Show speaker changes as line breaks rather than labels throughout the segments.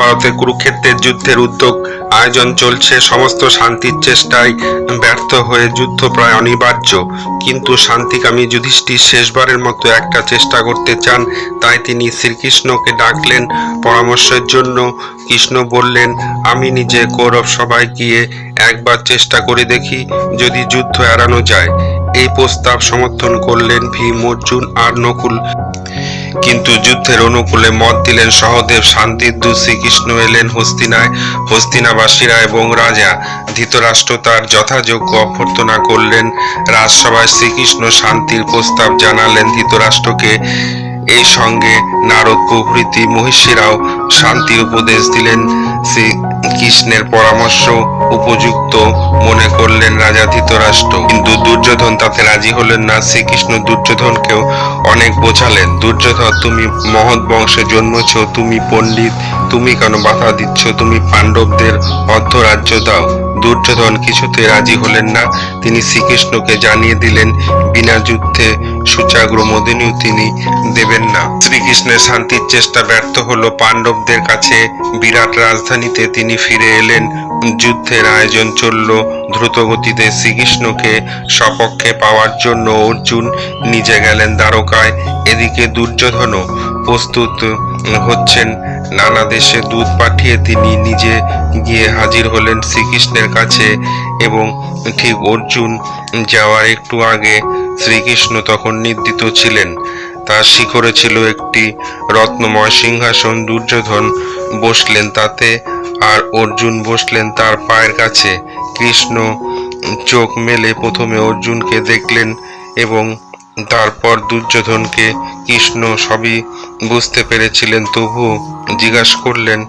মহাভারতে কুরুক্ষেত্রের যুদ্ধের উদ্যোগ আয়োজন চলছে। সমস্ত শান্তির চেষ্টায় ব্যর্থ হয়ে যুদ্ধ প্রায় অনিবার্য। কিন্তু শান্তিকামী যুধিষ্ঠির শেষবারের মতো একটা চেষ্টা করতে চান, তাই তিনি শ্রীকৃষ্ণকে ডাকলেন। পরামর্শের জন্য কৃষ্ণ বললেন, আমি নিজে কৌরব সবাই গিয়ে একবার চেষ্টা করে দেখি যদি যুদ্ধ এড়ানো যায়। এই প্রস্তাব সমর্থন করলেন ভীম, অর্জুন আর নকুল। কিন্তু যুদ্ধের অনুকূলে মত দিলেন সহদেব শান্তির দূত শ্রীকৃষ্ণ এলেন হস্তিনায়। হস্তিনাবাসীরা এবং রাজা ধৃতরাষ্ট্র তার যথাযোগ্য অভ্যর্থনা করলেন। রাজসভায় শ্রীকৃষ্ণ শান্তির প্রস্তাব জানালেন ধৃতরাষ্ট্রকে। এই সঙ্গে নারদ প্রভৃতি মহিষীরাও শান্তি উপদেশ দিলেন। শ্রীকৃষ্ণের পরামর্শ উপযুক্ত মনে করলেন রাজা ধৃতরাষ্ট্র। কিন্তু দুর্যোধন তাতে রাজি হলেন না। শ্রীকৃষ্ণ দুর্যোধনকেও অনেক বোঝালেন। দুর্যোধন, তুমি মহৎ বংশে জন্মেছ, তুমি পণ্ডিত, তুমি কেন বাধা দিচ্ছ? তুমি পাণ্ডবদের অর্ধরাজ্য দাও। দুর্যোধন কিছুতে রাজি হলেন না। তিনি শ্রীকৃষ্ণকে জানিয়ে দিলেন, বিনা যুদ্ধে সুচাগ্র মদিনীও তিনি দেবেন না। শ্রীকৃষ্ণের শান্তির চেষ্টা ব্যর্থ হলো। পাণ্ডবদের কাছে বিরাট রাজধানীতে তিনি ফিরে এলেন। যুদ্ধের আয়োজন চলল। দ্রুতগতিতে শ্রীকৃষ্ণকে সপক্ষে পাওয়ার জন্য অর্জুন নিজে গেলেন দ্বারকায়। এদিকে দুর্যোধনও প্রস্তুত হচ্ছেন। নানা দেশে দুধ পাঠিয়ে তিনি নিজে গিয়ে হাজির হলেন শ্রীকৃষ্ণের কাছে এবং ঠিক অর্জুন যাওয়ার একটু আগে শ্রীকৃষ্ণ তখন নির্দিত ছিলেন। তার শিখরে ছিল একটি রত্নময় সিংহাসন, দুর্যোধন বসলেন তাতে, আর অর্জুন বসলেন তার পায়ের কাছে। কৃষ্ণ চোখ মেলে প্রথমে অর্জুনকে দেখলেন এবং তারপর দুর্যোধনকে কৃষ্ণ সবই বুঝতে পেরেছিলেন, তবুও জিজ্ঞাসা করলেন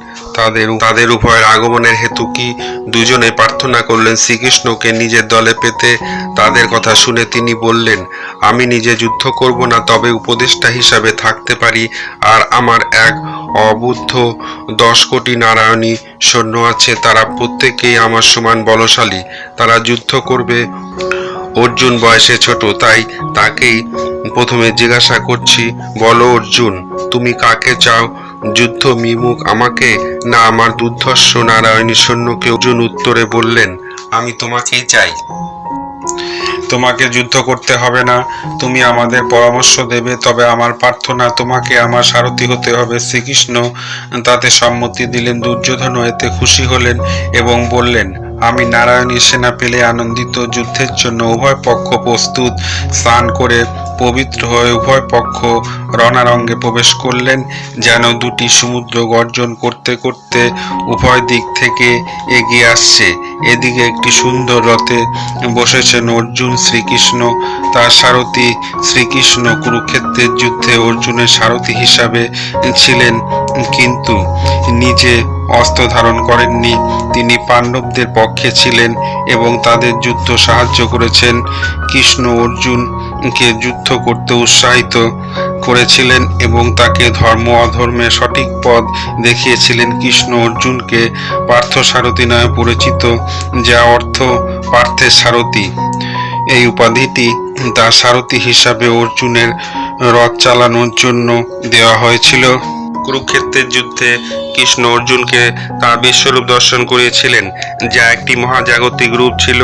তাদের তাদের উভয়ের আগমনের হেতু কি? দুজনে প্রার্থনা করলেন শ্রীকৃষ্ণকে নিজের দলে পেতে। তাদের কথা শুনে তিনি বললেন, আমি নিজে যুদ্ধ করব না, তবে উপদেষ্টা হিসাবে থাকতে পারি। আর আমার এক অবুদ্ধ দশ কোটি নারায়ণী সৈন্য আছে, তারা প্রত্যেকেই আমার সমান বলশালী। তারা যুদ্ধ করবে। অর্জুন বয়সে ছোট, তাই তাকেই প্রথমে জিজ্ঞাসা করছি, বলো অর্জুন, তুমি কাকে চাও? যুদ্ধ মিমুখ আমাকে, না আমার দুর্ধর্ষ নারায়ণী সৈন্যকে অর্জুন উত্তরে বললেন, আমি তোমাকেই চাই। তোমাকে যুদ্ধ করতে হবে না, তুমি আমাদের পরামর্শ দেবে, তবে আমার প্রার্থনা তোমাকে আমার সারথি হতে হবে। শ্রীকৃষ্ণ তাতে সম্মতি দিলেন দুর্যোধন এতে খুশি হলেন এবং বললেন, আমি নারায়ণী সেনা পেলে আনন্দিত যুদ্ধের জন্য উভয় পক্ষ প্রস্তুত স্নান করে পবিত্র হয়ে উভয় পক্ষ রণারঙ্গে প্রবেশ করলেন, যেন দুটি সমুদ্র গর্জন করতে করতে উভয় দিক থেকে এগিয়ে আসছে। এদিকে একটি সুন্দর রথে বসেছেন অর্জুন, শ্রীকৃষ্ণ, তার সারথি শ্রীকৃষ্ণ কুরুক্ষেত্রের যুদ্ধে অর্জুনের সারথি হিসাবে ছিলেন কিন্তু নিজে অস্ত্র ধারণ করেননি। তিনি পাণ্ডবদের পক্ষে ছিলেন এবং তাদের যুদ্ধ সাহায্য করেছেন। কৃষ্ণ অর্জুনকে যুদ্ধ করতে উৎসাহিত করেছিলেন এবং তাকে ধর্ম অধর্মে সঠিক পথ দেখিয়েছিলেন কৃষ্ণ অর্জুনকে পার্থ সারথী নামে পরিচিত, যা অর্থ পার্থের সারথী। এই উপাধিটি তার সারথী হিসাবে অর্জুনের রথ চালানোর জন্য দেওয়া হয়েছিল। কুরুক্ষেত্রের যুদ্ধে কৃষ্ণ অর্জুনকে তার বিশ্বরূপ দর্শন করিয়েছিলেন, যা একটি মহাজাগতিক রূপ ছিল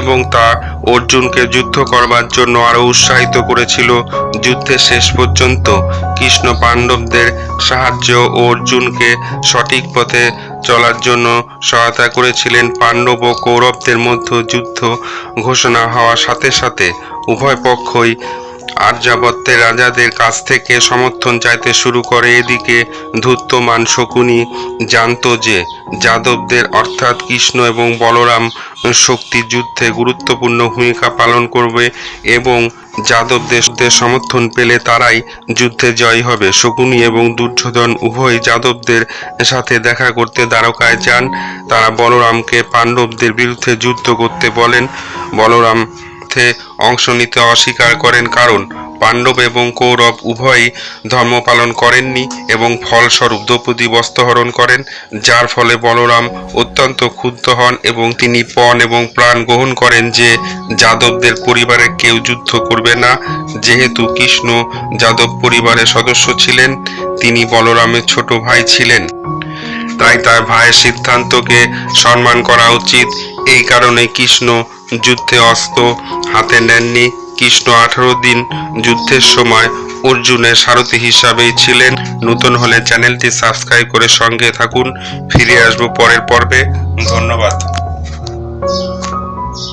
এবং তা অর্জুনকে যুদ্ধ করবার জন্য আরও উৎসাহিত করেছিল যুদ্ধের শেষ পর্যন্ত। কৃষ্ণ পাণ্ডবদের সাহায্য ও অর্জুনকে সঠিক পথে চলার জন্য সহায়তা করেছিলেন। পাণ্ডব ও কৌরবদের মধ্যে যুদ্ধ ঘোষণা হওয়ার সাথে সাথে উভয় পক্ষই আর্যাবত্যের রাজাদের কাছ থেকে সমর্থন চাইতে শুরু করে এদিকে ধূর্তমান শকুনি জানত যে যাদবদের অর্থাৎ কৃষ্ণ এবং বলরাম শক্তি যুদ্ধে গুরুত্বপূর্ণ ভূমিকা পালন করবে এবং যাদবদের সমর্থন পেলে তারাই যুদ্ধে জয় হবে। শকুনি এবং দুর্যোধন উভয় যাদবদের সাথে দেখা করতে দ্বারকায় যান। তারা বলরামকে পাণ্ডবদের বিরুদ্ধে যুদ্ধ করতে বলেন। বলরাম যুদ্ধে অংশ নিতে অস্বীকার করেন কারণ পাণ্ডব এবং কৌরব উভয়ই ধর্ম পালন করেননি এবং ফলস্বরূপ দ্রৌপদী বস্ত্রহরণ করেন, যার ফলে বলরাম অত্যন্ত ক্ষুব্ধ হন এবং তিনি পণ এবং প্রাণ গ্রহণ করেন যে যাদবদের পরিবারে কেউ যুদ্ধ করবে না। যেহেতু কৃষ্ণ যাদব পরিবারের সদস্য ছিলেন, তিনি বলরামের ছোট ভাই ছিলেন। তাই তার ভাইয়ের সিদ্ধান্তকে সম্মান করা উচিত। এই কারণে কৃষ্ণ যুদ্ধে অস্ত্র হাতে নেননি। কৃষ্ণ আঠারো দিন যুদ্ধের সময় অর্জুনের সারথি হিসাবেই ছিলেন। নতুন হলে চ্যানেলটি সাবস্ক্রাইব করে সঙ্গে থাকুন। ফিরে আসব পরের পর্বে। ধন্যবাদ।